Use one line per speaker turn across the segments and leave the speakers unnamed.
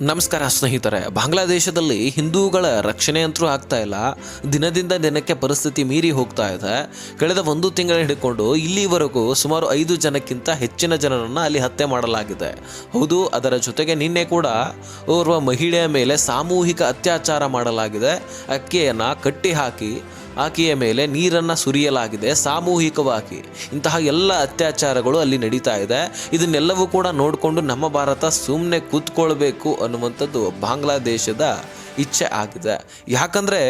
ನಮಸ್ಕಾರ ಸ್ನೇಹಿತರೆ, ಬಾಂಗ್ಲಾದೇಶದಲ್ಲಿ ಹಿಂದೂಗಳ ರಕ್ಷಣೆ ಅಂತೂ ಆಗ್ತಾ ಇಲ್ಲ. ದಿನದಿಂದ ದಿನಕ್ಕೆ ಪರಿಸ್ಥಿತಿ ಮೀರಿ ಹೋಗ್ತಾ ಇದೆ. ಕಳೆದ ಒಂದು ತಿಂಗಳ ಹಿಡ್ಕೊಂಡು ಇಲ್ಲಿವರೆಗೂ ಸುಮಾರು ಐದು ಜನಕ್ಕಿಂತ ಹೆಚ್ಚಿನ ಜನರನ್ನು ಅಲ್ಲಿ ಹತ್ಯೆ ಮಾಡಲಾಗಿದೆ. ಹೌದು, ಅದರ ಜೊತೆಗೆ ನಿನ್ನೆ ಕೂಡ ಓರ್ವ ಮಹಿಳೆಯ ಮೇಲೆ ಸಾಮೂಹಿಕ ಅತ್ಯಾಚಾರ ಮಾಡಲಾಗಿದೆ. ಅಕ್ಕಿಯನ್ನು ಕಟ್ಟಿ ಹಾಕಿ ಆಕೆಯ ಮೇಲೆ ನೀರನ್ನು ಸುರಿಯಲಾಗಿದೆ, ಸಾಮೂಹಿಕವಾಗಿ. ಇಂತಹ ಎಲ್ಲ ಅತ್ಯಾಚಾರಗಳು ಅಲ್ಲಿ ನಡೀತಾ ಇದೆ. ಇದನ್ನೆಲ್ಲವೂ ಕೂಡ ನೋಡಿಕೊಂಡು ನಮ್ಮ ಭಾರತ ಸುಮ್ಮನೆ ಕೂತ್ಕೊಳ್ಬೇಕು ಅನ್ನುವಂಥದ್ದು ಬಾಂಗ್ಲಾದೇಶದ ಇಚ್ಛೆ ಆಗಿದೆ. ಯಾಕಂದರೆ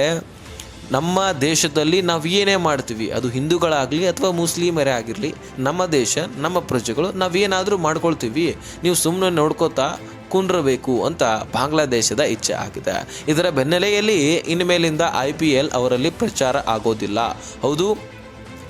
ನಮ್ಮ ದೇಶದಲ್ಲಿ ನಾವು ಏನೇ ಮಾಡ್ತೀವಿ, ಅದು ಹಿಂದೂಗಳಾಗಲಿ ಅಥವಾ ಮುಸ್ಲಿಮರೇ ಆಗಿರಲಿ, ನಮ್ಮ ದೇಶ, ನಮ್ಮ ಪ್ರಜೆಗಳು ನಾವೇನಾದರೂ ಮಾಡ್ಕೊಳ್ತೀವಿ. ನೀವು ಸುಮ್ಮನೆ ನೋಡ್ಕೋತಾ ಕುಂಡ್ರಬೇಕು ಅಂತ ಬಾಂಗ್ಲಾದೇಶದ ಇಚ್ಛೆ ಆಗಿದೆ. ಇದರ ಬೆನ್ನೆಲೆಯಲ್ಲಿ ಇನ್ಮೇಲಿಂದ ಐ ಪಿ ಎಲ್ ಅವರಲ್ಲಿ ಪ್ರಚಾರ ಆಗೋದಿಲ್ಲ. ಹೌದು?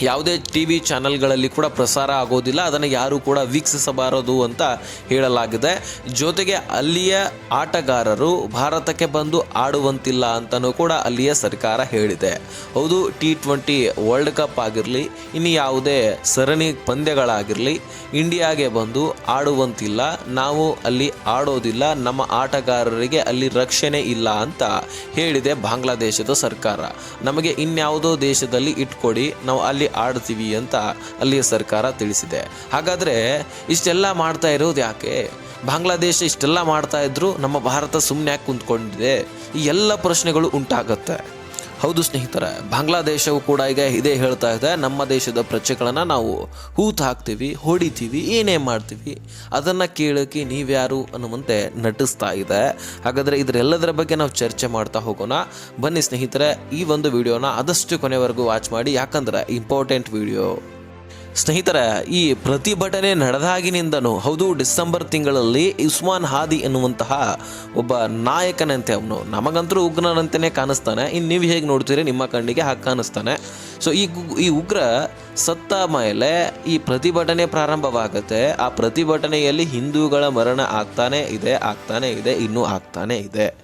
ಯಾವುದೇ ಟಿ ವಿ ಚಾನಲ್ಗಳಲ್ಲಿ ಕೂಡ ಪ್ರಸಾರ ಆಗೋದಿಲ್ಲ. ಅದನ್ನು ಯಾರೂ ಕೂಡ ವೀಕ್ಷಿಸಬಾರದು ಅಂತ ಹೇಳಲಾಗಿದೆ. ಜೊತೆಗೆ ಅಲ್ಲಿಯ ಆಟಗಾರರು ಭಾರತಕ್ಕೆ ಬಂದು ಆಡುವಂತಿಲ್ಲ ಅಂತಲೂ ಕೂಡ ಅಲ್ಲಿಯ ಸರ್ಕಾರ ಹೇಳಿದೆ. ಹೌದು, ಟಿ ಟ್ವೆಂಟಿ ವರ್ಲ್ಡ್ ಕಪ್ ಆಗಿರಲಿ, ಇನ್ನು ಯಾವುದೇ ಸರಣಿ ಪಂದ್ಯಗಳಾಗಿರಲಿ, ಇಂಡಿಯಾಗೆ ಬಂದು ಆಡುವಂತಿಲ್ಲ. ನಾವು ಅಲ್ಲಿ ಆಡೋದಿಲ್ಲ. ನಮ್ಮ ಆಟಗಾರರಿಗೆ ಅಲ್ಲಿ ರಕ್ಷಣೆ ಇಲ್ಲ ಅಂತ ಹೇಳಿದೆ ಬಾಂಗ್ಲಾದೇಶದ ಸರ್ಕಾರ. ನಮಗೆ ಇನ್ಯಾವುದೋ ದೇಶದಲ್ಲಿ ಇಟ್ಕೊಡಿ, ನಾವು ಅಲ್ಲಿ ಆಡ್ತೀವಿ ಅಂತ ಅಲ್ಲಿಯ ಸರ್ಕಾರ ತಿಳಿಸಿದೆ. ಹಾಗಾದರೆ ಇಷ್ಟೆಲ್ಲ ಮಾಡ್ತಾ ಇರೋದು ಯಾಕೆ? ಬಾಂಗ್ಲಾದೇಶ ಇಷ್ಟೆಲ್ಲ ಮಾಡ್ತಾ ಇದ್ರು ನಮ್ಮ ಭಾರತ ಸುಮ್ಮನೆ ಯಾಕೆ ಕುಂತ್ಕೊಂಡಿದೆ? ಈ ಎಲ್ಲ ಪ್ರಶ್ನೆಗಳು ಉಂಟಾಗತ್ತೆ. ಹೌದು ಸ್ನೇಹಿತರೆ, ಬಾಂಗ್ಲಾದೇಶವು ಕೂಡ ಈಗ ಇದೇ ಹೇಳ್ತಾ ಇದೆ. ನಮ್ಮ ದೇಶದ ಪ್ರಜೆಗಳನ್ನು ನಾವು ಹೂತು ಹಾಕ್ತೀವಿ, ಹೊಡಿತೀವಿ, ಏನೇ ಮಾಡ್ತೀವಿ. ಅದನ್ನು ಕೇಳೋಕೆ ನೀವ್ಯಾರು ಅನ್ನುವಂತೆ ನಟಿಸ್ತಾ ಇದೆ. ಹಾಗಾದರೆ ಇದರೆಲ್ಲದರ ಬಗ್ಗೆ ನಾವು ಚರ್ಚೆ ಮಾಡ್ತಾ ಹೋಗೋಣ. ಬನ್ನಿ ಸ್ನೇಹಿತರೆ, ಈ ಒಂದು ವಿಡಿಯೋನ ಆದಷ್ಟು ಕೊನೆವರೆಗೂ ವಾಚ್ ಮಾಡಿ. ಯಾಕಂದ್ರೆ ಇಂಪಾರ್ಟೆಂಟ್ ವಿಡಿಯೋ ಸ್ನೇಹಿತರೆ, ಈ ಪ್ರತಿಭಟನೆ ನಡೆದಾಗಿನಿಂದನೂ, ಹೌದು, ಡಿಸೆಂಬರ್ ತಿಂಗಳಲ್ಲಿ ಇಸ್ಮಾನ್ ಹಾದಿ ಎನ್ನುವಂತಹ ಒಬ್ಬ ನಾಯಕನಂತೆ ಅವನು, ನಮಗಂತೂ ಉಗ್ರನಂತೆಯೇ ಕಾಣಿಸ್ತಾನೆ. ಇನ್ನು ನೀವು ಹೇಗೆ ನೋಡ್ತೀರಿ, ನಿಮ್ಮ ಕಣ್ಣಿಗೆ ಹಾಗೆ ಕಾಣಿಸ್ತಾನೆ. ಸೊ ಈ ಈ ಉಗ್ರ ಸತ್ತ ಮೇಲೆ ಈ ಪ್ರತಿಭಟನೆ ಪ್ರಾರಂಭವಾಗುತ್ತೆ. ಆ ಪ್ರತಿಭಟನೆಯಲ್ಲಿ ಹಿಂದೂಗಳ ಮರಣ ಆಗ್ತಾನೆ ಇದೆ ಆಗ್ತಾನೆ ಇದೆ, ಇನ್ನೂ ಆಗ್ತಾನೆ ಇದೆ.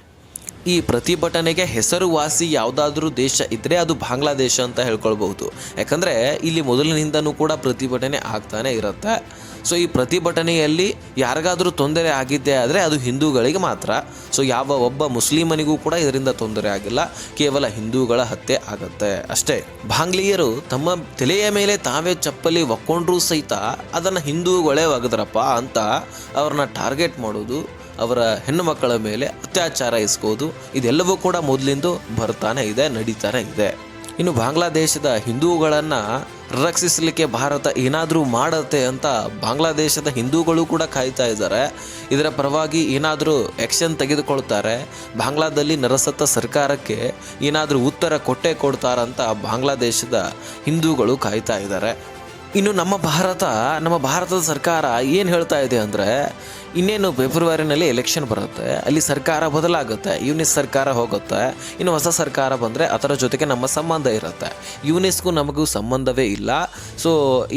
ಈ ಪ್ರತಿಭಟನೆಗೆ ಹೆಸರುವಾಸಿ ಯಾವುದಾದ್ರೂ ದೇಶ ಇದ್ದರೆ ಅದು ಬಾಂಗ್ಲಾದೇಶ ಅಂತ ಹೇಳ್ಕೊಳ್ಬಹುದು. ಯಾಕಂದರೆ ಇಲ್ಲಿ ಮೊದಲಿನಿಂದನೂ ಕೂಡ ಪ್ರತಿಭಟನೆ ಆಗ್ತಾನೆ ಇರುತ್ತೆ. ಸೊ ಈ ಪ್ರತಿಭಟನೆಯಲ್ಲಿ ಯಾರಿಗಾದರೂ ತೊಂದರೆ ಆಗಿದ್ದೇ ಆದರೆ ಅದು ಹಿಂದೂಗಳಿಗೆ ಮಾತ್ರ. ಸೊ ಯಾವ ಒಬ್ಬ ಮುಸ್ಲಿಮನಿಗೂ ಕೂಡ ಇದರಿಂದ ತೊಂದರೆ ಆಗಿಲ್ಲ. ಕೇವಲ ಹಿಂದೂಗಳ ಹತ್ಯೆ ಆಗುತ್ತೆ. ಅಷ್ಟೇ, ಬಾಂಗ್ಲಿಯರು ತಮ್ಮ ತಲೆಯ ಮೇಲೆ ತಾವೇ ಚಪ್ಪಲಿ ಒಕ್ಕೊಂಡ್ರೂ ಸಹಿತ ಅದನ್ನು ಹಿಂದೂಗಳೇ ಒಗೆದ್ರಪ್ಪ ಅಂತ ಅವ್ರನ್ನ ಟಾರ್ಗೆಟ್ ಮಾಡೋದು ಅವರ ಹೆಣ್ಣು ಮಕ್ಕಳ ಮೇಲೆ ಅತ್ಯಾಚಾರ ಇಸ್ಕೋದು ಇದೆಲ್ಲವೂ ಕೂಡ ಮೊದಲಿಂದ ಬರ್ತಾನೆ ಇದೆ, ನಡೀತಾನೆ ಇದೆ. ಇನ್ನು ಬಾಂಗ್ಲಾದೇಶದ ಹಿಂದೂಗಳನ್ನು ರಕ್ಷಿಸಲಿಕ್ಕೆ ಭಾರತ ಏನಾದರೂ ಮಾಡತ್ತೆ ಅಂತ ಬಾಂಗ್ಲಾದೇಶದ ಹಿಂದೂಗಳು ಕೂಡ ಕಾಯ್ತಾ ಇದ್ದಾರೆ. ಇದರ ಪರವಾಗಿ ಏನಾದರೂ ಆ್ಯಕ್ಷನ್ ತೆಗೆದುಕೊಳ್ತಾರೆ. ಬಾಂಗ್ಲಾದಲ್ಲಿ ನರಸತ್ತ ಸರ್ಕಾರಕ್ಕೆ ಏನಾದರೂ ಉತ್ತರ ಕೊಟ್ಟೆ ಕೊಡ್ತಾರಂತ ಬಾಂಗ್ಲಾದೇಶದ ಹಿಂದೂಗಳು ಕಾಯ್ತಾ ಇದ್ದಾರೆ. ಇನ್ನು ನಮ್ಮ ಭಾರತ, ನಮ್ಮ ಭಾರತದ ಸರ್ಕಾರ ಏನು ಹೇಳ್ತಾ ಇದೆ ಅಂದರೆ ಇನ್ನೇನು ಫೆಬ್ರವರಿನಲ್ಲಿ ಎಲೆಕ್ಷನ್ ಬರುತ್ತೆ, ಅಲ್ಲಿ ಸರ್ಕಾರ ಬದಲಾಗುತ್ತೆ, ಯುನಿಸ್ ಸರ್ಕಾರ ಹೋಗುತ್ತೆ, ಇನ್ನು ಹೊಸ ಸರ್ಕಾರ ಬಂದರೆ ಅದರ ಜೊತೆಗೆ ನಮ್ಮ ಸಂಬಂಧ ಇರುತ್ತೆ. ಯುನಿಸ್ಗೂ ನಮಗೂ ಸಂಬಂಧವೇ ಇಲ್ಲ. ಸೊ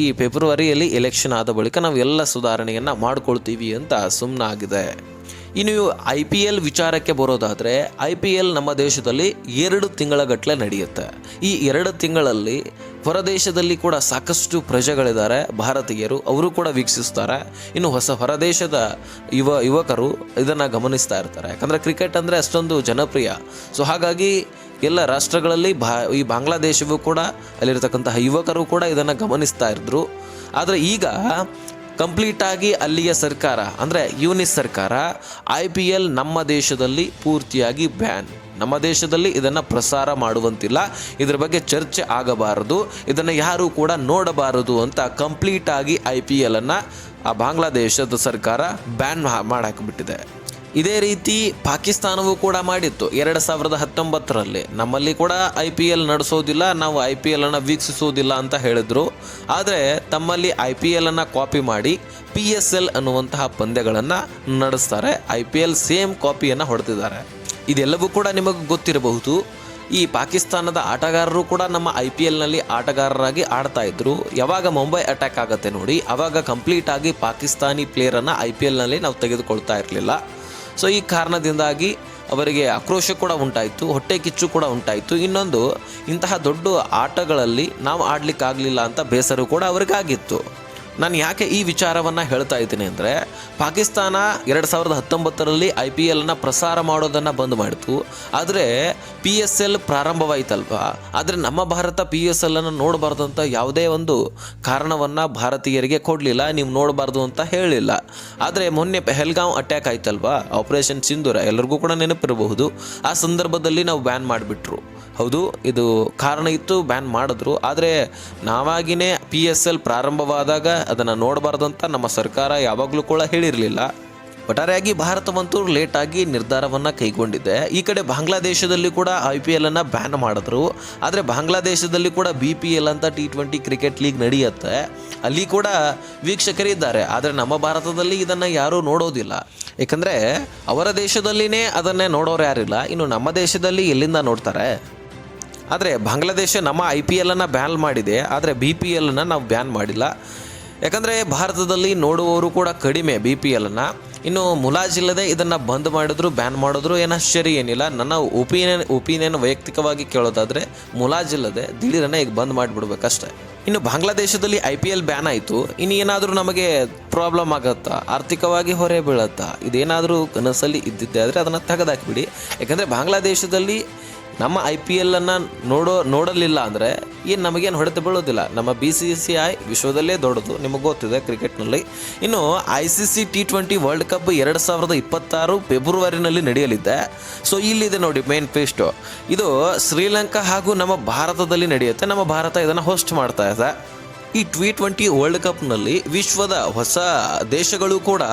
ಈ ಫೆಬ್ರವರಿಯಲ್ಲಿ ಎಲೆಕ್ಷನ್ ಆದ ಬಳಿಕ ನಾವು ಎಲ್ಲ ಸುಧಾರಣೆಯನ್ನು ಮಾಡ್ಕೊಳ್ತೀವಿ ಅಂತ ಸುಮ್ಮನಾಗಿದೆ ಇನ್ನು ಐ ಪಿ ಎಲ್ ವಿಚಾರಕ್ಕೆ ಬರೋದಾದರೆ ಐ ಪಿ ಎಲ್ ನಮ್ಮ ದೇಶದಲ್ಲಿ ಎರಡು ತಿಂಗಳ ಗಟ್ಟಲೆ ನಡೆಯುತ್ತೆ. ಈ ಎರಡು ತಿಂಗಳಲ್ಲಿ ಹೊರದೇಶದಲ್ಲಿ ಕೂಡ ಸಾಕಷ್ಟು ಪ್ರಜೆಗಳಿದ್ದಾರೆ, ಭಾರತೀಯರು. ಅವರು ಕೂಡ ವೀಕ್ಷಿಸ್ತಾರೆ. ಇನ್ನು ಹೊಸ ಹೊರದೇಶದ ಯುವ, ಯುವಕರು ಇದನ್ನು ಗಮನಿಸ್ತಾ ಇರ್ತಾರೆ. ಯಾಕಂದರೆ ಕ್ರಿಕೆಟ್ ಅಂದರೆ ಅಷ್ಟೊಂದು ಜನಪ್ರಿಯ. ಸೊ ಹಾಗಾಗಿ ಎಲ್ಲ ರಾಷ್ಟ್ರಗಳಲ್ಲಿ ಭಾ, ಈ ಬಾಂಗ್ಲಾದೇಶವೂ ಕೂಡ, ಅಲ್ಲಿರ್ತಕ್ಕಂತಹ ಯುವಕರು ಕೂಡ ಇದನ್ನು ಗಮನಿಸ್ತಾ ಇದ್ರು. ಆದರೆ ಈಗ ಕಂಪ್ಲೀಟಾಗಿ ಅಲ್ಲಿಯ ಸರ್ಕಾರ, ಅಂದರೆ ಯೂನಿಸ್ ಸರ್ಕಾರ ಐ ಪಿ ಎಲ್ ನಮ್ಮ ದೇಶದಲ್ಲಿ ಪೂರ್ತಿಯಾಗಿ ಬ್ಯಾನ್ ನಮ್ಮ ದೇಶದಲ್ಲಿ ಇದನ್ನು ಪ್ರಸಾರ ಮಾಡುವಂತಿಲ್ಲ. ಇದರ ಬಗ್ಗೆ ಚರ್ಚೆ ಆಗಬಾರದು. ಇದನ್ನು ಯಾರೂ ಕೂಡ ನೋಡಬಾರದು ಅಂತ ಕಂಪ್ಲೀಟಾಗಿ ಐ ಪಿ ಎಲನ್ನು ಆ ಬಾಂಗ್ಲಾದೇಶದ ಸರ್ಕಾರ ಬ್ಯಾನ್ ಮಾಡಾಕಿಬಿಟ್ಟಿದೆ. ಇದೇ ರೀತಿ ಪಾಕಿಸ್ತಾನವೂ ಕೂಡ ಮಾಡಿತ್ತು. ಎರಡು ಸಾವಿರದ ಹತ್ತೊಂಬತ್ತರಲ್ಲಿ ನಮ್ಮಲ್ಲಿ ಕೂಡ ಐ ಪಿ ಎಲ್ ನಡೆಸೋದಿಲ್ಲ, ನಾವು ಐ ಪಿ ಎಲ್ ಅನ್ನು ವೀಕ್ಷಿಸೋದಿಲ್ಲ ಅಂತ ಹೇಳಿದ್ರು. ಆದರೆ ತಮ್ಮಲ್ಲಿ ಐ ಪಿ ಎಲ್ ಅನ್ನು ಕಾಪಿ ಮಾಡಿ ಪಿ ಎಸ್ ಎಲ್ ಅನ್ನುವಂತಹ ಪಂದ್ಯಗಳನ್ನು ನಡೆಸ್ತಾರೆ. ಐ ಪಿ ಎಲ್ ಸೇಮ್ ಕಾಪಿಯನ್ನು ಹೊಡೆದಿದ್ದಾರೆ. ಇದೆಲ್ಲವೂ ಕೂಡ ನಿಮಗೆ ಗೊತ್ತಿರಬಹುದು. ಈ ಪಾಕಿಸ್ತಾನದ ಆಟಗಾರರು ಕೂಡ ನಮ್ಮ ಐ ಪಿ ಎಲ್ನಲ್ಲಿ ಆಟಗಾರರಾಗಿ ಆಡ್ತಾ ಇದ್ರು. ಯಾವಾಗ ಮುಂಬೈ ಅಟ್ಯಾಕ್ ಆಗುತ್ತೆ ನೋಡಿ ಆವಾಗ ಕಂಪ್ಲೀಟ್ ಆಗಿ ಪಾಕಿಸ್ತಾನಿ ಪ್ಲೇಯರನ್ನು ಐ ಪಿ ಎಲ್ನಲ್ಲಿ ನಾವು ತೆಗೆದುಕೊಳ್ತಾ ಇರಲಿಲ್ಲ. ಸೊ ಈ ಕಾರಣದಿಂದಾಗಿ ಅವರಿಗೆ ಆಕ್ರೋಶ ಕೂಡ ಉಂಟಾಯಿತು, ಹೊಟ್ಟೆ ಕಿಚ್ಚು ಕೂಡ ಉಂಟಾಯಿತು. ಇನ್ನೊಂದು, ಇಂತಹ ದೊಡ್ಡ ಆಟಗಳಲ್ಲಿ ನಾವು ಆಡಲಿಕ್ಕಾಗಲಿಲ್ಲ ಅಂತ ಬೇಸರ ಕೂಡ ಅವರಿಗಾಗಿತ್ತು. ನಾನು ಯಾಕೆ ಈ ವಿಚಾರವನ್ನು ಹೇಳ್ತಾ ಇದ್ದೀನಿ ಅಂದರೆ ಪಾಕಿಸ್ತಾನ ಎರಡು ಸಾವಿರದ ಹತ್ತೊಂಬತ್ತರಲ್ಲಿ ಐ ಪಿ ಎಲ್ನ ಪ್ರಸಾರ ಮಾಡೋದನ್ನು ಬಂದ್ ಮಾಡಿತು. ಆದರೆ ಪಿ ಎಸ್ ಎಲ್ ಪ್ರಾರಂಭವಾಯ್ತಲ್ವ? ಆದರೆ ನಮ್ಮ ಭಾರತ ಪಿ ಎಸ್ ಎಲ್ಲನ್ನು ನೋಡಬಾರ್ದು ಅಂತ ಯಾವುದೇ ಒಂದು ಕಾರಣವನ್ನು ಭಾರತೀಯರಿಗೆ ಕೊಡಲಿಲ್ಲ, ನೀವು ನೋಡಬಾರ್ದು ಅಂತ ಹೇಳಿಲ್ಲ. ಆದರೆ ಮೊನ್ನೆ ಪೆಹಲ್ಗಾಂವ್ ಅಟ್ಯಾಕ್ ಆಯ್ತಲ್ವಾ? ಆಪರೇಷನ್ ಸಿಂಧೂರ ಎಲ್ಲರಿಗೂ ಕೂಡ ನೆನಪಿರಬಹುದು. ಆ ಸಂದರ್ಭದಲ್ಲಿ ನಾವು ಬ್ಯಾನ್ ಮಾಡಿಬಿಟ್ರು. ಹೌದು, ಇದು ಕಾರಣ ಇತ್ತು ಬ್ಯಾನ್ ಮಾಡಿದ್ರು. ಆದರೆ ನಾವಾಗಿನೇ ಪಿ ಎಸ್ ಎಲ್ ಪ್ರಾರಂಭವಾದಾಗ ಅದನ್ನು ನೋಡಬಾರ್ದು ಅಂತ ನಮ್ಮ ಸರ್ಕಾರ ಯಾವಾಗಲೂ ಕೂಡ ಹೇಳಿರಲಿಲ್ಲ. ಒಟ್ಟಾರೆಯಾಗಿ ಭಾರತವಂತೂ ಲೇಟಾಗಿ ನಿರ್ಧಾರವನ್ನು ಕೈಗೊಂಡಿದೆ. ಈ ಕಡೆ ಬಾಂಗ್ಲಾದೇಶದಲ್ಲಿ ಕೂಡ ಐ ಪಿ ಎಲ್ ಅನ್ನು ಬ್ಯಾನ್ ಮಾಡಿದ್ರು. ಆದರೆ ಬಾಂಗ್ಲಾದೇಶದಲ್ಲಿ ಕೂಡ ಬಿ ಪಿ ಎಲ್ ಅಂತ ಟಿ ಟ್ವೆಂಟಿ ಕ್ರಿಕೆಟ್ ಲೀಗ್ ನಡೆಯುತ್ತೆ. ಅಲ್ಲಿ ಕೂಡ ವೀಕ್ಷಕರಿದ್ದಾರೆ ಆದರೆ ನಮ್ಮ ಭಾರತದಲ್ಲಿ ಇದನ್ನು ಯಾರೂ ನೋಡೋದಿಲ್ಲ. ಏಕೆಂದರೆ ಅವರ ದೇಶದಲ್ಲಿನೇ ಅದನ್ನೇ ನೋಡೋರು ಯಾರಿಲ್ಲ. ಇನ್ನು ನಮ್ಮ ದೇಶದಲ್ಲಿ ಎಲ್ಲಿಂದ ನೋಡ್ತಾರೆ? ಆದರೆ ಬಾಂಗ್ಲಾದೇಶ ನಮ್ಮ ಐ ಪಿ ಎಲನ್ನು ಬ್ಯಾನ್ ಮಾಡಿದೆ, ಆದರೆ ಬಿ ಪಿ ಎಲ್ನ ನಾವು ಬ್ಯಾನ್ ಮಾಡಿಲ್ಲ. ಯಾಕಂದರೆ ಭಾರತದಲ್ಲಿ ನೋಡುವವರು ಕೂಡ ಕಡಿಮೆ ಬಿ ಪಿ ಎಲ್ನ ಇನ್ನು ಮುಲಾಜಿಲ್ಲದೆ ಇದನ್ನು ಬಂದ್ ಮಾಡಿದ್ರು, ಬ್ಯಾನ್ ಮಾಡಿದ್ರು, ಏನು ಆಶ್ಚರ್ಯ, ಏನಿಲ್ಲ. ನನ್ನ ಒಪಿನಿಯನ್ ಒಪಿನಿಯನ್ ವೈಯಕ್ತಿಕವಾಗಿ ಕೇಳೋದಾದರೆ ಮುಲಾಜಿಲ್ಲದೆ ದಿಢೀರನ್ನ ಈಗ ಬಂದ್ ಮಾಡಿಬಿಡ್ಬೇಕಷ್ಟೆ. ಇನ್ನು ಬಾಂಗ್ಲಾದೇಶದಲ್ಲಿ ಐ ಪಿ ಎಲ್ ಬ್ಯಾನ್ ಆಯಿತು. ಇನ್ನು ಏನಾದರೂ ನಮಗೆ ಪ್ರಾಬ್ಲಮ್ ಆಗುತ್ತಾ? ಆರ್ಥಿಕವಾಗಿ ಹೊರೆ ಬೀಳುತ್ತಾ? ಇದೇನಾದರೂ ಕನಸಲ್ಲಿ ಇದ್ದಿದ್ದೆ ಆದರೆ ಅದನ್ನು ತೆಗೆದಾಕ್ಬಿಡಿ. ಯಾಕಂದರೆ ಬಾಂಗ್ಲಾದೇಶದಲ್ಲಿ ನಮ್ಮ ಐ ಪಿ ಎಲ್ಲನ್ನು ನೋಡೋ, ನೋಡಲಿಲ್ಲ ಅಂದರೆ ಏನು ನಮಗೇನು ಹೊಡೆತ ಬೀಳೋದಿಲ್ಲ. ನಮ್ಮ ಬಿ ಸಿ ಸಿ ಐ ವಿಶ್ವದಲ್ಲೇ ದೊಡ್ಡದು. ನಿಮಗೆ ಗೊತ್ತಿದೆ ಕ್ರಿಕೆಟ್ನಲ್ಲಿ. ಇನ್ನು I C C T twenty world cup ಎರಡು ಸಾವಿರದ ಇಪ್ಪತ್ತಾರು ಫೆಬ್ರವರಿನಲ್ಲಿ ನಡೆಯಲಿದೆ. ಸೊ ಇಲ್ಲಿದೆ ನೋಡಿ ಮೇನ್ ಪೇಸ್ಟು ಇದು ಶ್ರೀಲಂಕಾ ಹಾಗೂ ನಮ್ಮ ಭಾರತದಲ್ಲಿ ನಡೆಯುತ್ತೆ. ನಮ್ಮ ಭಾರತ ಇದನ್ನು ಹೋಸ್ಟ್ ಮಾಡ್ತಾ ಇದೆ. ಈ ಟಿ ಟ್ವೆಂಟಿ ವರ್ಲ್ಡ್ ಕಪ್ನಲ್ಲಿ ವಿಶ್ವದ ಹೊಸ ದೇಶಗಳು ಕೂಡ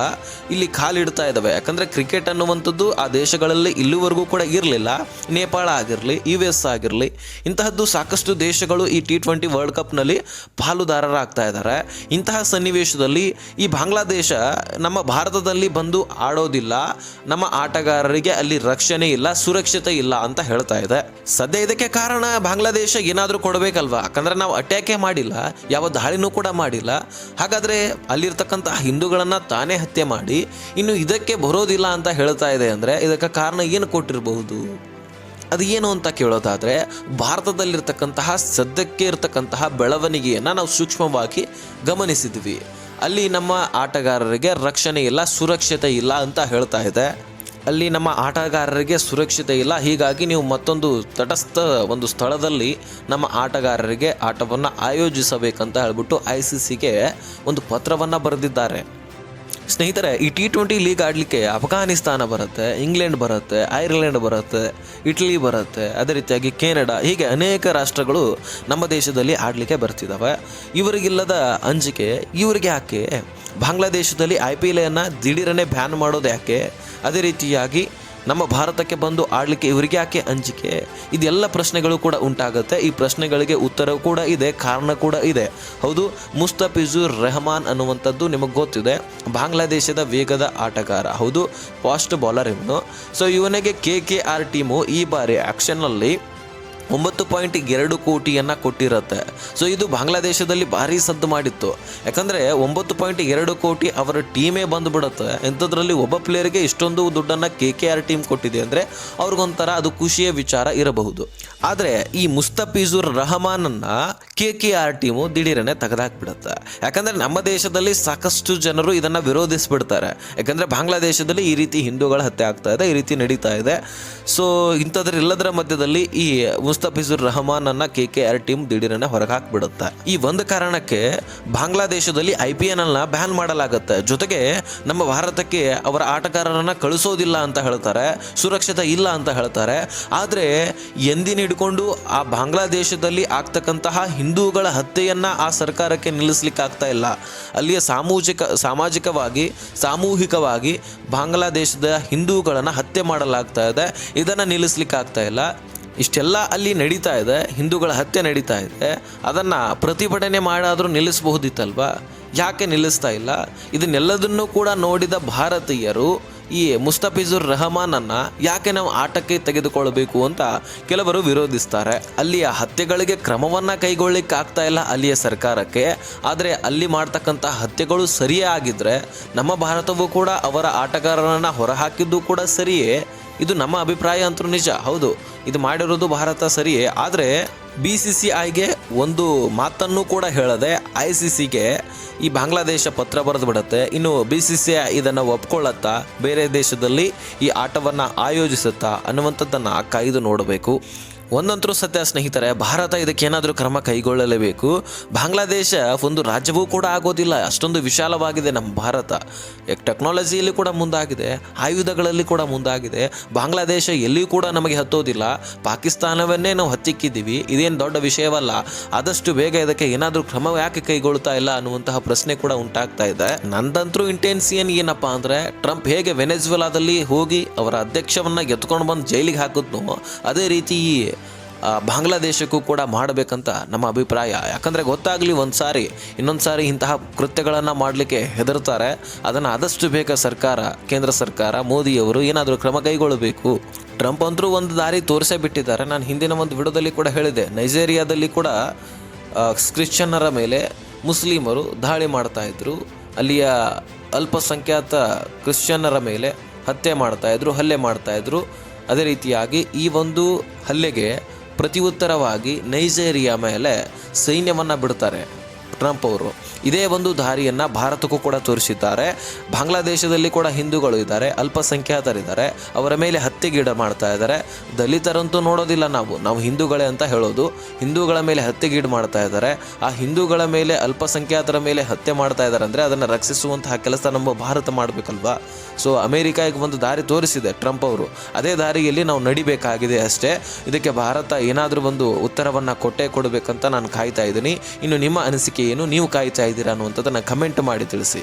ಇಲ್ಲಿ ಕಾಲಿಡ್ತಾ ಇದ್ದಾವೆ ಯಾಕಂದರೆ ಕ್ರಿಕೆಟ್ ಅನ್ನುವಂಥದ್ದು ಆ ದೇಶಗಳಲ್ಲಿ ಇಲ್ಲಿವರೆಗೂ ಕೂಡ ಇರಲಿಲ್ಲ. ನೇಪಾಳ ಆಗಿರಲಿ ಯು ಎಸ್ ಆಗಿರಲಿ, ಇಂತಹದ್ದು ಸಾಕಷ್ಟು ದೇಶಗಳು ಈ ಟಿ ಟ್ವೆಂಟಿ ವರ್ಲ್ಡ್ ಕಪ್ನಲ್ಲಿ ಪಾಲುದಾರರಾಗ್ತಾ ಇದ್ದಾರೆ ಇಂತಹ ಸನ್ನಿವೇಶದಲ್ಲಿ ಈ ಬಾಂಗ್ಲಾದೇಶ ನಮ್ಮ ಭಾರತದಲ್ಲಿ ಬಂದು ಆಡೋದಿಲ್ಲ. ನಮ್ಮ ಆಟಗಾರರಿಗೆ ಅಲ್ಲಿ ರಕ್ಷಣೆ ಇಲ್ಲ, ಸುರಕ್ಷತೆ ಇಲ್ಲ ಅಂತ ಹೇಳ್ತಾ ಇದೆ. ಸದ್ಯ ಇದಕ್ಕೆ ಕಾರಣ ಬಾಂಗ್ಲಾದೇಶ ಏನಾದರೂ ಕೊಡಬೇಕಲ್ವಾ? ಯಾಕಂದ್ರೆ ನಾವು ಅಟ್ಯಾಕೇ ಮಾಡಿಲ್ಲ. ಯಾವ ದಾಳಿನೂ ಕೂಡ ಮಾಡಿಲ್ಲ. ಹಾಗಾದರೆ ಅಲ್ಲಿರ್ತಕ್ಕಂಥ ಹಿಂದೂಗಳನ್ನು ತಾನೇ ಹತ್ಯೆ ಮಾಡಿ ಇನ್ನು ಇದಕ್ಕೆ ಬರೋದಿಲ್ಲ ಅಂತ ಹೇಳ್ತಾ ಇದೆ ಅಂದರೆ ಇದಕ್ಕೆ ಕಾರಣ ಏನು ಕೊಟ್ಟಿರಬಹುದು? ಅದು ಏನು ಅಂತ ಕೇಳೋದಾದರೆ ಭಾರತದಲ್ಲಿರ್ತಕ್ಕಂತಹ ಸದ್ಯಕ್ಕೆ ಇರತಕ್ಕಂತಹ ಬೆಳವಣಿಗೆಯನ್ನು ನಾವು ಸೂಕ್ಷ್ಮವಾಗಿ ಗಮನಿಸಿದ್ವಿ. ಅಲ್ಲಿ ನಮ್ಮ ಆಟಗಾರರಿಗೆ ರಕ್ಷಣೆ ಇಲ್ಲ, ಸುರಕ್ಷತೆ ಇಲ್ಲ ಅಂತ ಹೇಳ್ತಾ ಇದೆ. ಅಲ್ಲಿ ನಮ್ಮ ಆಟಗಾರರಿಗೆ ಸುರಕ್ಷತೆ ಇಲ್ಲ. ಹೀಗಾಗಿ ನೀವು ಮತ್ತೊಂದು ತಟಸ್ಥ ಒಂದು ಸ್ಥಳದಲ್ಲಿ ನಮ್ಮ ಆಟಗಾರರಿಗೆ ಆಟವನ್ನು ಆಯೋಜಿಸಬೇಕಂತ ಹೇಳ್ಬಿಟ್ಟು ಐ ಸಿ ಸಿಗೆ ಒಂದು ಪತ್ರವನ್ನು ಬರೆದಿದ್ದಾರೆ. ಸ್ನೇಹಿತರೆ, ಈ ಟಿ ಟ್ವೆಂಟಿ ಲೀಗ್ ಆಡಲಿಕ್ಕೆ ಅಫ್ಘಾನಿಸ್ತಾನ ಬರುತ್ತೆ, ಇಂಗ್ಲೆಂಡ್ ಬರುತ್ತೆ, ಐರ್ಲೆಂಡ್ ಬರುತ್ತೆ, ಇಟಲಿ ಬರುತ್ತೆ, ಅದೇ ರೀತಿಯಾಗಿ ಕೆನಡಾ, ಹೀಗೆ ಅನೇಕ ರಾಷ್ಟ್ರಗಳು ನಮ್ಮ ದೇಶದಲ್ಲಿ ಆಡಲಿಕ್ಕೆ ಬರ್ತಿದ್ದಾವೆ ಇವರಿಗಿಲ್ಲದ ಅಂಜಿಕೆ, ಇವರಿಗೆ ಯಾಕೆ? ಬಾಂಗ್ಲಾದೇಶದಲ್ಲಿ ಐ ಪಿ ಎಲನ್ನು ದಿಢೀರನೆ ಬ್ಯಾನ್ ಮಾಡೋದು ಯಾಕೆ? ಅದೇ ರೀತಿಯಾಗಿ ನಮ್ಮ ಭಾರತಕ್ಕೆ ಬಂದು ಆಡಲಿಕ್ಕೆ ಇವರಿಗೆ ಯಾಕೆ ಅಂಜಿಕೆ? ಇದೆಲ್ಲ ಪ್ರಶ್ನೆಗಳು ಕೂಡ ಉಂಟಾಗುತ್ತೆ. ಈ ಪ್ರಶ್ನೆಗಳಿಗೆ ಉತ್ತರ ಕೂಡ ಇದೆ, ಕಾರಣ ಕೂಡ ಇದೆ. ಹೌದು ಮುಸ್ತಫಿಜುರ್ ರೆಹಮಾನ್ ಅನ್ನುವಂಥದ್ದು ನಿಮಗೆ ಗೊತ್ತಿದೆ. ಬಾಂಗ್ಲಾದೇಶದ ವೇಗದ ಆಟಗಾರ. ಹೌದು, ಫಾಸ್ಟ್ ಬೌಲರ್ ಇವನು. ಸೊ ಇವನಿಗೆ ಕೆ ಕೆ ಆರ್ ಟೀಮು ಈ ಬಾರಿ ಆ್ಯಕ್ಷನ್ನಲ್ಲಿ ಒಂಬತ್ತು ಪಾಯಿಂಟ್ ಎರಡು ಕೋಟಿಯನ್ನು ಕೊಟ್ಟಿರುತ್ತೆ. ಸೊ ಇದು ಬಾಂಗ್ಲಾದೇಶದಲ್ಲಿ ಭಾರಿ ಸದ್ದು ಮಾಡಿತ್ತು. ಯಾಕಂದರೆ ಒಂಬತ್ತು ಪಾಯಿಂಟ್ ಎರಡು ಕೋಟಿ ಅವರ ಟೀಮೇ ಬಂದುಬಿಡುತ್ತೆ. ಇಂಥದ್ರಲ್ಲಿ ಒಬ್ಬ ಪ್ಲೇಯರ್ಗೆ ಇಷ್ಟೊಂದು ದುಡ್ಡನ್ನು ಕೆ ಕೆ ಆರ್ ಟೀಮ್ ಕೊಟ್ಟಿದೆ ಅಂದರೆ ಅವ್ರಿಗೊಂಥರ ಅದು ಖುಷಿಯ ವಿಚಾರ ಇರಬಹುದು. ಆದರೆ ಈ ಮುಸ್ತಫೀಜುರ್ ರಹಮಾನನ್ನು ಕೆ ಕೆ ಆರ್ ಟೀಮು ದಿಢೀರನೆ ತೆಗೆದಾಕ್ಬಿಡುತ್ತೆ. ಯಾಕಂದರೆ ನಮ್ಮ ದೇಶದಲ್ಲಿ ಸಾಕಷ್ಟು ಜನರು ಇದನ್ನು ವಿರೋಧಿಸ್ಬಿಡ್ತಾರೆ. ಯಾಕಂದರೆ ಬಾಂಗ್ಲಾದೇಶದಲ್ಲಿ ಈ ರೀತಿ ಹಿಂದೂಗಳ ಹತ್ಯೆ ಆಗ್ತಾ ಇದೆ, ಈ ರೀತಿ ನಡೀತಾ ಇದೆ. ಸೊ ಇಂಥದ್ರೆಲ್ಲದರ ಮಧ್ಯದಲ್ಲಿ ಈ ಮುಸ್ತಫಿಜುರ್ ರಹಮಾನ್ ಅನ್ನ ಕೆ ಕೆ ಆರ್ ಟೀಮ್ ದಿಢೀರನೆ ಹೊರಗೆ ಹಾಕ್ಬಿಡುತ್ತೆ ಈ ಒಂದು ಕಾರಣಕ್ಕೆ ಬಾಂಗ್ಲಾದೇಶದಲ್ಲಿ ಐ ಪಿ ಎನ್ ಅನ್ನ ಬ್ಯಾನ್ ಮಾಡಲಾಗುತ್ತೆ. ಜೊತೆಗೆ ನಮ್ಮ ಭಾರತಕ್ಕೆ ಅವರ ಆಟಗಾರರನ್ನ ಕಳಿಸೋದಿಲ್ಲ ಅಂತ ಹೇಳ್ತಾರೆ, ಸುರಕ್ಷತೆ ಇಲ್ಲ ಅಂತ ಹೇಳ್ತಾರೆ. ಆದರೆ ಎಂದಿನ ಹಿಡ್ಕೊಂಡು ಆ ಬಾಂಗ್ಲಾದೇಶದಲ್ಲಿ ಆಗ್ತಕ್ಕಂತಹ ಹಿಂದೂಗಳ ಹತ್ಯೆಯನ್ನ ಆ ಸರ್ಕಾರಕ್ಕೆ ನಿಲ್ಲಿಸ್ಲಿಕ್ಕೆ ಆಗ್ತಾ ಇಲ್ಲ. ಅಲ್ಲಿಯ ಸಾಮೂಹಿಕ ಸಾಮಾಜಿಕವಾಗಿ, ಸಾಮೂಹಿಕವಾಗಿ ಬಾಂಗ್ಲಾದೇಶದ ಹಿಂದೂಗಳನ್ನು ಹತ್ಯೆ ಮಾಡಲಾಗ್ತಾ ಇದೆ. ಇದನ್ನು ನಿಲ್ಲಿಸ್ಲಿಕ್ಕೆ ಆಗ್ತಾ ಇಲ್ಲ. ಇಷ್ಟೆಲ್ಲ ಅಲ್ಲಿ ನಡೀತಾ ಇದೆ, ಹಿಂದೂಗಳ ಹತ್ಯೆ ನಡೀತಾ ಇದೆ, ಅದನ್ನು ಪ್ರತಿಭಟನೆ ಮಾಡಾದರೂ ನಿಲ್ಲಿಸಬಹುದಿತ್ತಲ್ವಾ? ಯಾಕೆ ನಿಲ್ಲಿಸ್ತಾ ಇಲ್ಲ? ಇದನ್ನೆಲ್ಲದನ್ನೂ ಕೂಡ ನೋಡಿದ ಭಾರತೀಯರು ಈ ಮುಸ್ತಫಿಜುರ್ ರೆಹಮಾನನ್ನು ಯಾಕೆ ನಾವು ಆಟಕ್ಕೆ ತೆಗೆದುಕೊಳ್ಳಬೇಕು ಅಂತ ಕೆಲವರು ವಿರೋಧಿಸ್ತಾರೆ. ಅಲ್ಲಿಯ ಹತ್ಯೆಗಳಿಗೆ ಕ್ರಮವನ್ನು ಕೈಗೊಳ್ಳಿಕ್ಕೆ ಆಗ್ತಾ ಇಲ್ಲ ಅಲ್ಲಿಯ ಸರ್ಕಾರಕ್ಕೆ. ಆದರೆ ಅಲ್ಲಿ ಮಾಡ್ತಕ್ಕಂಥ ಹತ್ಯೆಗಳು ಸರಿಯೇ ಆಗಿದ್ದರೆ ನಮ್ಮ ಭಾರತವು ಕೂಡ ಅವರ ಆಟಗಾರರನ್ನು ಹೊರಹಾಕಿದ್ದು ಕೂಡ ಸರಿಯೇ. ಇದು ನಮ್ಮ ಅಭಿಪ್ರಾಯ ಅಂತೂ ನಿಜ, ಹೌದು. ಇದು ಮಾಡಿರೋದು ಭಾರತ ಸರಿಯೇ, ಆದರೆ ಬಿ ಸಿ ಸಿ ಐಗೆ ಒಂದು ಮಾತನ್ನು ಕೂಡ ಹೇಳದೆ ಐ ಸಿ ಸಿಗೆ ಈ ಬಾಂಗ್ಲಾದೇಶ ಪತ್ರ ಬರೆದು ಬಿಡುತ್ತೆ ಇನ್ನು ಬಿ ಸಿ ಸಿ ಐ ಇದನ್ನು ಒಪ್ಕೊಳ್ಳುತ್ತಾ ಬೇರೆ ದೇಶದಲ್ಲಿ ಈ ಆಟವನ್ನು ಆಯೋಜಿಸುತ್ತಾ ಅನ್ನುವಂಥದ್ದನ್ನು ಕಾಯ್ದು ನೋಡಬೇಕು. ಒಂದಂತರೂ ಸತ್ಯ ಸ್ನೇಹಿತರೆ ಭಾರತ ಇದಕ್ಕೆ ಏನಾದರೂ ಕ್ರಮ ಕೈಗೊಳ್ಳಲೇಬೇಕು? ಬಾಂಗ್ಲಾದೇಶ ಒಂದು ರಾಜ್ಯವೂ ಕೂಡ ಆಗೋದಿಲ್ಲ, ಅಷ್ಟೊಂದು ವಿಶಾಲವಾಗಿದೆ ನಮ್ಮ ಭಾರತ. ಟೆಕ್ನಾಲಜಿಯಲ್ಲಿ ಕೂಡ ಮುಂದಾಗಿದೆ, ಆಯುಧಗಳಲ್ಲಿ ಕೂಡ ಮುಂದಾಗಿದೆ, ಬಾಂಗ್ಲಾದೇಶ ಎಲ್ಲಿಯೂ ಕೂಡ ನಮಗೆ ಹತ್ತೋದಿಲ್ಲ. ಪಾಕಿಸ್ತಾನವನ್ನೇ ನಾವು ಹತ್ತಿಕ್ಕಿದ್ದೀವಿ, ಇದೇನು ದೊಡ್ಡ ವಿಷಯವಲ್ಲ. ಆದಷ್ಟು ಬೇಗ ಇದಕ್ಕೆ ಏನಾದರೂ ಕ್ರಮ ಯಾಕೆ ಕೈಗೊಳ್ತಾ ಇಲ್ಲ ಅನ್ನುವಂತಹ ಪ್ರಶ್ನೆ ಕೂಡ ಉಂಟಾಗ್ತಾ ಇದೆ. ನಂದಂತರೂ ಇಂಟೆನ್ಸಿಯನ್ ಏನಪ್ಪಾ ಅಂದರೆ, ಟ್ರಂಪ್ ಹೇಗೆ ವೆನೆಜುವೆಲಾದಲ್ಲಿ ಹೋಗಿ ಅವರ ಅಧ್ಯಕ್ಷವನ್ನ ಎತ್ಕೊಂಡು ಬಂದು ಜೈಲಿಗೆ ಹಾಕಿದ್ನೋ, ಅದೇ ರೀತಿ ಈ ಬಾಂಗ್ಲಾದೇಶಕ್ಕೂ ಕೂಡ ಮಾಡಬೇಕಂತ ನಮ್ಮ ಅಭಿಪ್ರಾಯ. ಯಾಕಂದರೆ ಗೊತ್ತಾಗಲಿ ಒಂದು ಸಾರಿ ಇನ್ನೊಂದು ಸಾರಿ ಇಂತಹ ಕೃತ್ಯಗಳನ್ನು ಮಾಡಲಿಕ್ಕೆ ಹೆದರ್ತಾರೆ. ಅದನ್ನು ಆದಷ್ಟು ಬೇಗ ಸರ್ಕಾರ, ಕೇಂದ್ರ ಸರ್ಕಾರ, ಮೋದಿಯವರು ಏನಾದರೂ ಕ್ರಮ ಕೈಗೊಳ್ಳಬೇಕು. ಟ್ರಂಪ್ ಅಂತರೂ ಒಂದು ದಾರಿ ತೋರಿಸೇ ಬಿಟ್ಟಿದ್ದಾರೆ. ನಾನು ಹಿಂದಿನ ಒಂದು ವಿಡಿಯೋದಲ್ಲಿ ಕೂಡ ಹೇಳಿದೆ ನೈಜೇರಿಯಾದಲ್ಲಿ ಕೂಡ ಕ್ರಿಶ್ಚಿಯನ್ನರ ಮೇಲೆ ಮುಸ್ಲಿಮರು ದಾಳಿ ಮಾಡ್ತಾಯಿದ್ರು ಅಲ್ಲಿಯ ಅಲ್ಪಸಂಖ್ಯಾತ ಕ್ರಿಶ್ಚಿಯನ್ನರ ಮೇಲೆ ಹತ್ಯೆ ಮಾಡ್ತಾಯಿದ್ರು ಹಲ್ಲೆ ಮಾಡ್ತಾಯಿದ್ರು ಅದೇ ರೀತಿಯಾಗಿ ಈ ಒಂದು ಹಲ್ಲೆಗೆ ಪ್ರತಿಯುತ್ತರವಾಗಿ ನೈಜೇರಿಯಾ ಮೇಲೆ ಸೈನ್ಯವನ್ನು ಬಿಡ್ತಾರೆ. ಟ್ರಂಪ್ ಅವರು. ಇದೇ ಒಂದು ದಾರಿಯನ್ನು ಭಾರತಕ್ಕೂ ಕೂಡ ತೋರಿಸಿದ್ದಾರೆ. ಬಾಂಗ್ಲಾದೇಶದಲ್ಲಿ ಕೂಡ ಹಿಂದೂಗಳು ಇದ್ದಾರೆ, ಅಲ್ಪಸಂಖ್ಯಾತರಿದ್ದಾರೆ, ಅವರ ಮೇಲೆ ಹತ್ಯೆಗೀಡ ಮಾಡ್ತಾ ಇದ್ದಾರೆ. ದಲಿತರಂತೂ ನೋಡೋದಿಲ್ಲ ನಾವು ನಾವು ಹಿಂದೂಗಳೇ ಅಂತ ಹೇಳೋದು. ಹಿಂದೂಗಳ ಮೇಲೆ ಹತ್ಯೆಗೀಡು ಮಾಡ್ತಾ ಇದ್ದಾರೆ. ಆ ಹಿಂದೂಗಳ ಮೇಲೆ, ಅಲ್ಪಸಂಖ್ಯಾತರ ಮೇಲೆ ಹತ್ಯೆ ಮಾಡ್ತಾ ಇದ್ದಾರೆ ಅಂದರೆ ಅದನ್ನು ರಕ್ಷಿಸುವಂತಹ ಕೆಲಸ ನಮ್ಮ ಭಾರತ ಮಾಡಬೇಕಲ್ವಾ? ಸೊ ಅಮೇರಿಕಾಗೆ ಒಂದು ದಾರಿ ತೋರಿಸಿದೆ ಟ್ರಂಪ್ ಅವರು. ಅದೇ ದಾರಿಯಲ್ಲಿ ನಾವು ನಡಿಬೇಕಾಗಿದೆ ಅಷ್ಟೇ. ಇದಕ್ಕೆ ಭಾರತ ಏನಾದರೂ ಒಂದು ಉತ್ತರವನ್ನು ಕೊಟ್ಟೇ ಕೊಡಬೇಕಂತ ನಾನು ಕಾಯ್ತಾ ಇದ್ದೀನಿ. ಇನ್ನು ನಿಮ್ಮ ಅನಿಸಿಕೆ ಏನು ನೀವು ಕಾಯ್ತಾ ಇದ್ದೀರಾ ಅನ್ನುವಂಥದ್ದನ್ನು ಕಮೆಂಟ್ ಮಾಡಿ ತಿಳಿಸಿ.